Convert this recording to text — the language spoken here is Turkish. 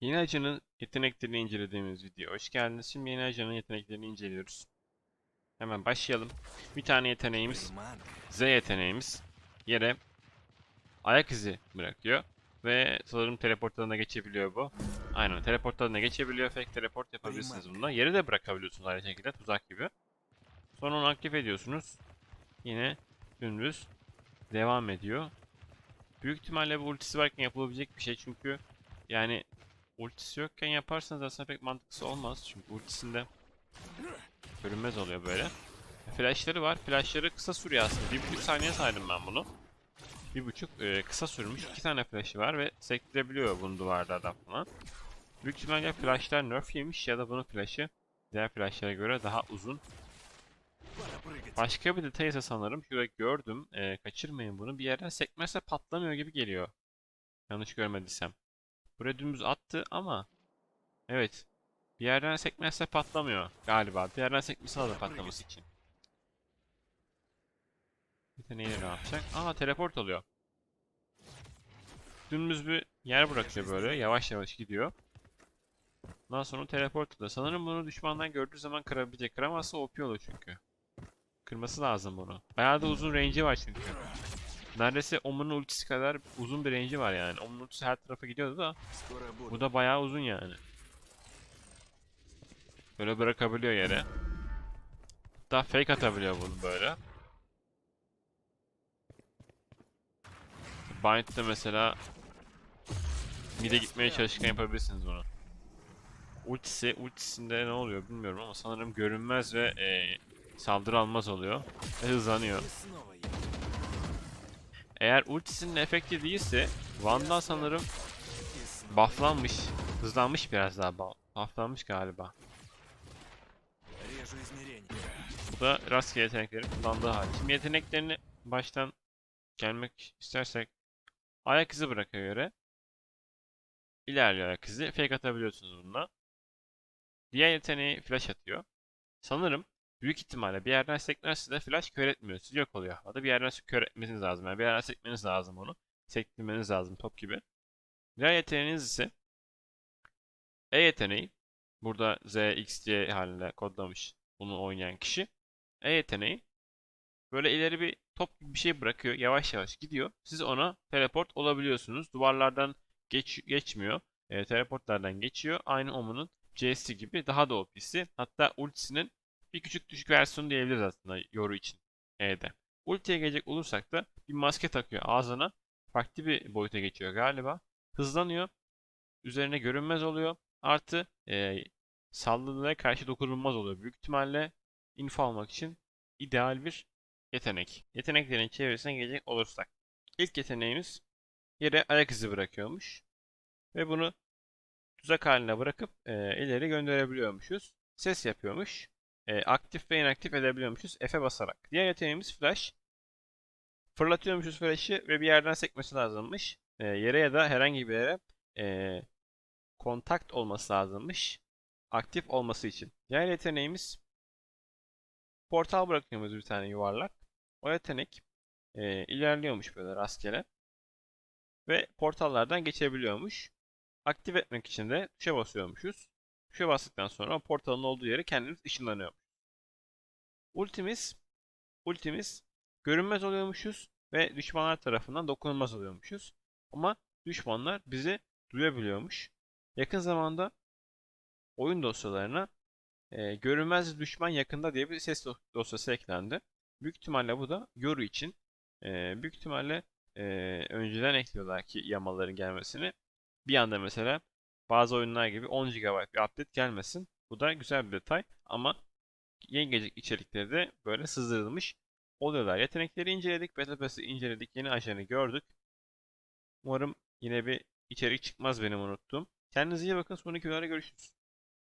Yeni ajanın yeteneklerini incelediğimiz video. Hoş geldiniz. Şimdi yeni ajanın yeteneklerini inceliyoruz. Hemen başlayalım. Bir tane yeteneğimiz Z yeteneğimiz yere ayak izi bırakıyor. Ve sanırım teleport alanına geçebiliyor bu. Aynen teleport alanına geçebiliyor. Fake teleport yapabilirsiniz bununla. Yere de bırakabiliyorsunuz aynı şekilde tuzak gibi. Sonra onu aktif ediyorsunuz. Yine dümdüz devam ediyor. Büyük ihtimalle bu ultisi varken yapılabilecek bir şey çünkü yani ultisi yokken yaparsanız aslında pek mantıklısı olmaz çünkü ultisinde görünmez oluyor böyle. Flashları var. Flashları kısa sürüyor aslında. Bir buçuk saniye saydım ben bunu. Bir buçuk e, kısa sürmüş. iki tane flash'ı var ve sektirebiliyor bunu duvarlardan falan. Büyük ihtimalle flashlar nerf yemiş ya da bunun flash'ı diğer flash'lara göre daha uzun. Başka bir detay ise sanırım şurada gördüm. E, kaçırmayın bunu. Bir yerden sekmezse patlamıyor gibi geliyor. Yanlış görmediysem. Buraya dümdüz attı ama evet. Bir yerden sekmezse patlamıyor galiba. Bir yerden sekmesi lazım patlaması için. Yeteneğiyle ne yapacak? Aa teleport oluyor. Dümdüz bir yer bırakıyor böyle. Yavaş yavaş gidiyor. Ondan sonra teleport oluyor. Sanırım bunu düşmandan gördüğü zaman kırabilecek. Kıramazsa OP olur çünkü. Kırması lazım bunu. Bayağı da uzun range'i var çünkü. Neredeyse Omen'in ultisi kadar uzun bir range'i var yani. Omen'in ultisi her tarafa gidiyordu da bu da bayağı uzun yani. Böyle bırakabiliyor yere. Hatta fake atabiliyor bunu böyle. Bind'de mesela mid'e gitmeye çalışırken yapabilirsiniz bunu. Ultisi, ultisinde ne oluyor bilmiyorum ama sanırım görünmez ve e, saldırı almaz oluyor. Ve hızlanıyor. Eğer ultisinin efekti değilse Vandal sanırım bufflanmış, hızlanmış biraz daha bu- bufflanmış galiba. Bu da rastgele yetenekleri kullandığı hali. Şimdi yeteneklerini baştan gelmek istersek ayak izi bırakıyor yere. İlerliyor ayak izi. Fake atabiliyorsunuz bununla. Diğer yeteneği flash atıyor. Sanırım büyük ihtimalle bir yerden sekmezse de flash kör etmiyor. Siz yok oluyor. Ya da bir yerden kör etmeniz lazım. Yani bir yerden sekmeniz lazım onu. Sektirmeniz lazım top gibi. Diğer yeteneğiniz ise E yeteneği. Burada Z, X, Y halinde kodlamış bunu oynayan kişi. E yeteneği böyle ileri bir top gibi bir şey bırakıyor. Yavaş yavaş gidiyor. Siz ona teleport olabiliyorsunuz. Duvarlardan geç, geçmiyor. E, teleportlardan geçiyor. Aynı Omen'ın C'si gibi daha da OP'si. Hatta ultisinin bir küçük düşük versiyonu diyebiliriz aslında Yoru için E'de. Ultiye gelecek olursak da bir maske takıyor ağzına. Farklı bir boyuta geçiyor galiba. Hızlanıyor. Üzerine görünmez oluyor. Artı e, saldırılara karşı dokunulmaz oluyor. Büyük ihtimalle info almak için ideal bir yetenek. Yeteneklerin çevresine gelecek olursak. İlk yeteneğimiz yere ayak izi bırakıyormuş. Ve bunu tuzak haline bırakıp e, ileri gönderebiliyormuşuz. Ses yapıyormuş. E, aktif ve inaktif edebiliyormuşuz F'e basarak. Diğer yeteneğimiz flash. Fırlatıyormuşuz flash'ı ve bir yerden sekmesi lazımmış. E, yere ya da herhangi bir yere e, kontakt olması lazımmış. Aktif olması için. Diğer yeteneğimiz portal bırakıyoruz bir tane yuvarlak. O yetenek e, ilerliyormuş böyle rastgele. Ve portallardan geçebiliyormuş. Aktif etmek için de tuşa basıyormuşuz. Tuşa bastıktan sonra portalın olduğu yere kendimiz ışınlanıyor. Ultimiz ultimiz görünmez oluyormuşuz ve düşmanlar tarafından dokunulmaz oluyormuşuz. Ama düşmanlar bizi duyabiliyormuş. Yakın zamanda oyun dosyalarına e, görünmez düşman yakında diye bir ses dos- dosyası eklendi. Büyük ihtimalle bu da Yoru için. E, büyük ihtimalle e, önceden ekliyorlar ki yamaların gelmesini. Bir anda mesela bazı oyunlar gibi 10 GB bir update gelmesin. Bu da güzel bir detay ama yeni gelecek içerikleri de böyle sızdırılmış oluyorlar. Yetenekleri inceledik, Battle Pass'ı inceledik, yeni ajanı gördük. Umarım yine bir içerik çıkmaz benim unuttuğum. Kendinize iyi bakın, sonraki videolarda görüşürüz.